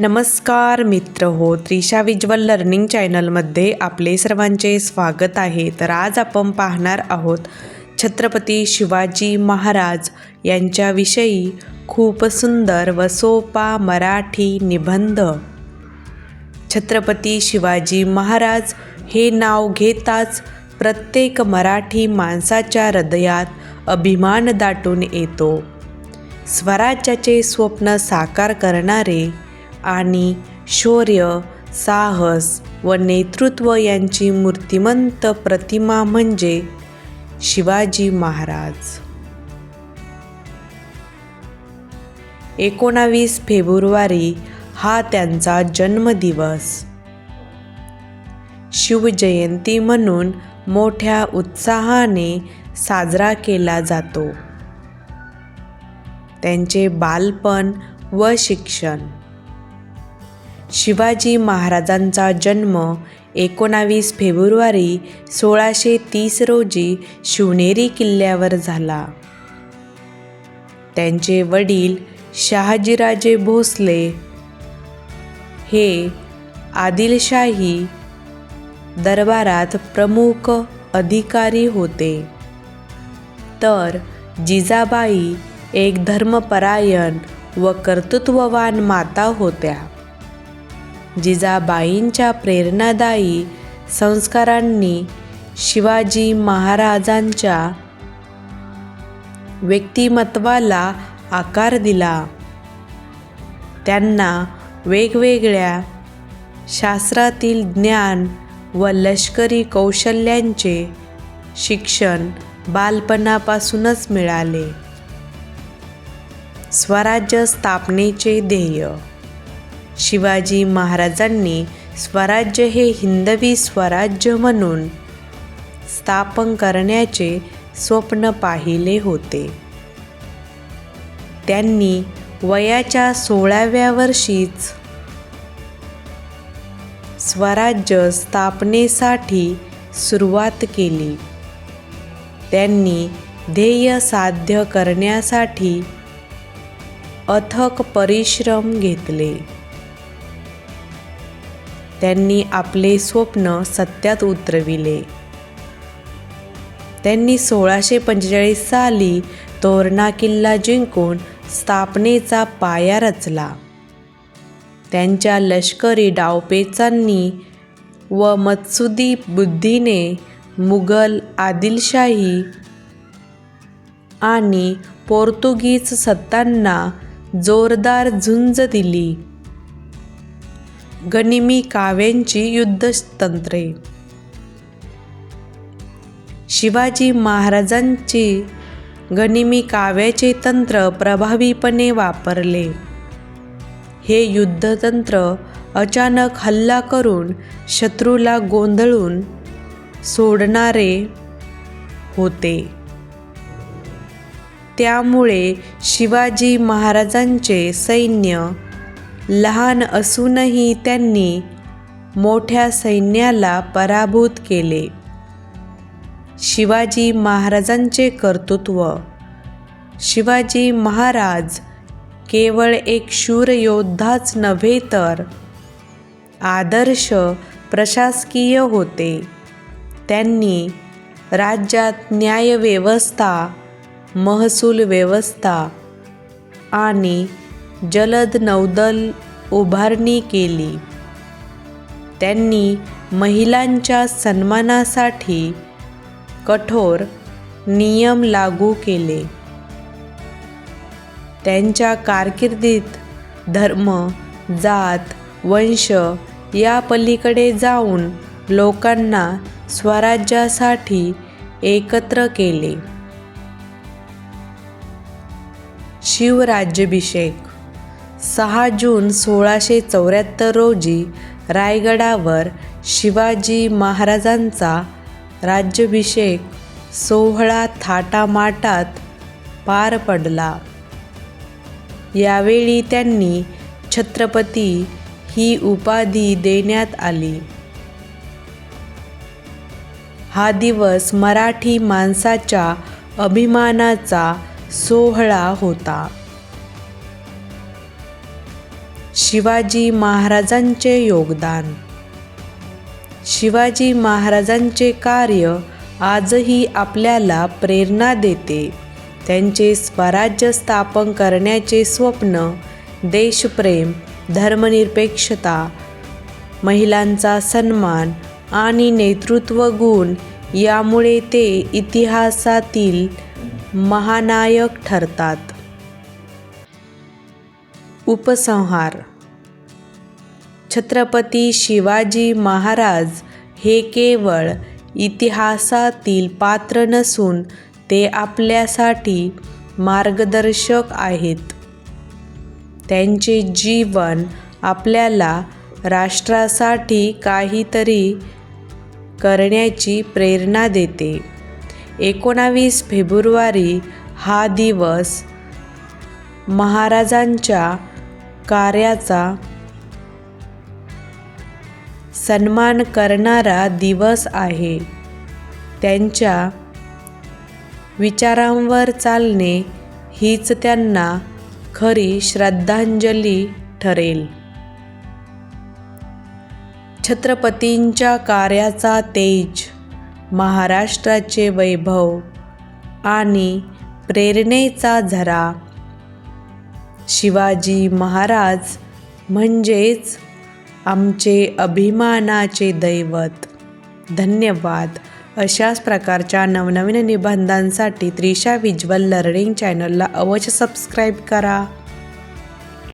नमस्कार मित्र हो त्रिशा विज्वल लर्निंग चॅनलमध्ये आपले सर्वांचे स्वागत आहे. तर आज आपण पाहणार आहोत छत्रपती शिवाजी महाराज यांच्याविषयी खूप सुंदर व सोपा मराठी निबंध. छत्रपती शिवाजी महाराज हे नाव घेताच प्रत्येक मराठी माणसाच्या हृदयात अभिमान दाटून येतो. स्वराज्याचे स्वप्न साकार करणारे आणि शौर्य साहस व नेतृत्व यांची मूर्तिमंत प्रतिमा म्हणजे शिवाजी महाराज. एकोणावीस फेब्रुवारी हा त्यांचा जन्मदिवस. शिवजयंती म्हणून मोठ्या उत्साहाने साजरा केला जातो. त्यांचे बालपण व शिक्षण. शिवाजी महाराजांचा जन्म एकोणावीस फेब्रुवारी सोळाशे तीस रोजी शिवनेरी किल्ल्यावर झाला. त्यांचे वडील शहाजीराजे भोसले. हे आदिलशाही दरबारात प्रमुख अधिकारी होते. तर जिजाबाई एक धर्मपरायण व कर्तृत्ववान माता होत्या. जिजाबाईंच्या प्रेरणादायी संस्कारांनी शिवाजी महाराजांच्या व्यक्तिमत्वाला आकार दिला. त्यांना वेगवेगळ्या शास्त्रातील ज्ञान व लष्करी कौशल्यांचे शिक्षण बालपणापासूनच मिळाले. स्वराज्य स्थापनेचे ध्येय शिवाजी महाराजांनी स्वराज्य हे हिंदवी स्वराज्य म्हणून स्थापन करण्याचे स्वप्न पाहिले होते. त्यांनी वयाच्या सोळाव्या वर्षीच स्वराज्य स्थापनेसाठी सुरुवात केली. त्यांनी ध्येय साध्य करण्यासाठी अथक परिश्रम घेतले. त्यांनी आपले स्वप्न सत्यात उतरविले. त्यांनी सोळाशे पंचेचाळीस साली तोरणा किल्ला जिंकून स्थापनेचा पाया रचला. त्यांच्या लष्करी डावपेचांनी व मत्सुदी बुद्धीने मुघल आदिलशाही आणि पोर्तुगीज सत्तांना जोरदार झुंज दिली. गनिमी काव्यांची युद्धतंत्रे. शिवाजी महाराजांची गनिमी काव्याचे तंत्र प्रभावीपणे वापरले. हे युद्धतंत्र अचानक हल्ला करून शत्रूला गोंधळून सोडणारे होते. त्यामुळे शिवाजी महाराजांचे सैन्य लहान असूनही त्यांनी मोठ्या सैन्याला पराभूत केले. शिवाजी महाराजांचे कर्तृत्व. शिवाजी महाराज केवळ एक शूर योद्धाच नव्हे तर आदर्श प्रशासकीय होते. त्यांनी राज्यात न्यायव्यवस्था महसूल व्यवस्था आणि जलद नौदल उभारणी केली. त्यांनी महिलांच्या सन्मानासाठी कठोर नियम लागू केले. त्यांच्या कारकिर्दीत धर्म जात वंश या पलीकडे जाऊन लोकांना स्वराज्यासाठी एकत्र केले. शिवराज्याभिषेक सहा जून सोळाशे चौऱ्याहत्तर रोजी रायगडावर शिवाजी महाराजांचा राज्याभिषेक सोहळा थाटामाटात पार पडला. यावेळी त्यांनी छत्रपती ही उपाधी देण्यात आली. हा दिवस मराठी माणसाच्या अभिमानाचा सोहळा होता. शिवाजी महाराजांचे योगदान. शिवाजी महाराजांचे कार्य आजही आपल्याला प्रेरणा देते. त्यांचे स्वराज्य स्थापन करण्याचे स्वप्न देशप्रेम धर्मनिरपेक्षता महिलांचा सन्मान आणि नेतृत्व गुण यामुळे ते इतिहासातील महानायक ठरतात. उपसंहार. छत्रपती शिवाजी महाराज हे केवळ इतिहासातील पात्र नसून ते आपल्यासाठी मार्गदर्शक आहेत. त्यांचे जीवन आपल्याला राष्ट्रासाठी काहीतरी करण्याची प्रेरणा देते. एकोणावीस फेब्रुवारी हा दिवस महाराजांच्या कार्याचा सन्मान करणारा दिवस आहे. त्यांच्या विचारांवर चालणे हीच त्यांना खरी श्रद्धांजली ठरेल. छत्रपतींच्या कार्याचा तेज महाराष्ट्राचे वैभव आणि प्रेरणेचा झरा शिवाजी महाराज म्हणजेच आमचे अभिमानाचे दैवत. धन्यवाद. अशाच प्रकारच्या नवनवीन निबंधांसाठी त्रिशा विज्वल लर्निंग चॅनलला अवश्य सबस्क्राईब करा.